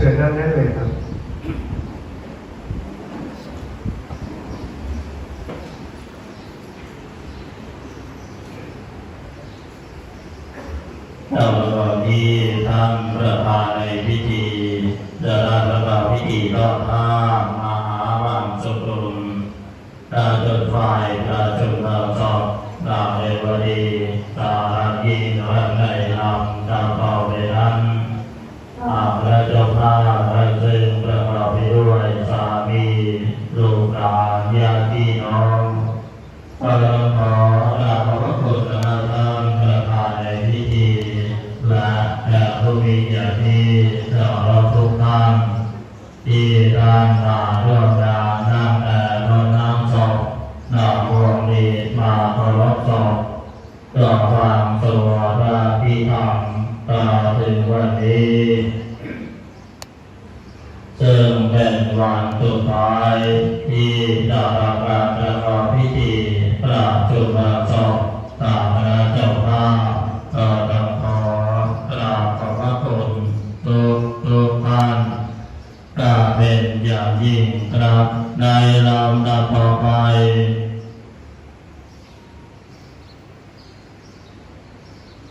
เชิญนั่งได้เลยครับเราตอนนี้ทำประธานในพิธีจะได้ประกอบพิธีรอบห้ามหาวังสุรุมตาจุดไฟตาจุดดาวจอบดาเรวดีตาลักยีนวัดในลำดา เจ้าข้าพระซึ่งประกอบไปด้วยสามีลูกหลานญาติน้องขอขอลาขอบพระคุณนะท่านประธานในพิธีและแขกผู้มีเกียรติที่เราทุกท่านที่ท่านมาร่วมงานนั่งแต่รดน้ำศพนำพวงดีมาเคารพศพต่อความสวดพระพิธรรมต่อถึงวันนี้ เป็นวันสุดท้ายที่จะทำการประกอบพิธีพระจุลจบตามพระเจ้าข้าก็จะขอกราบขอบพระคุณทุกทุกท่านกราบเป็นอย่างยิ่งครับในลำดับต่อไป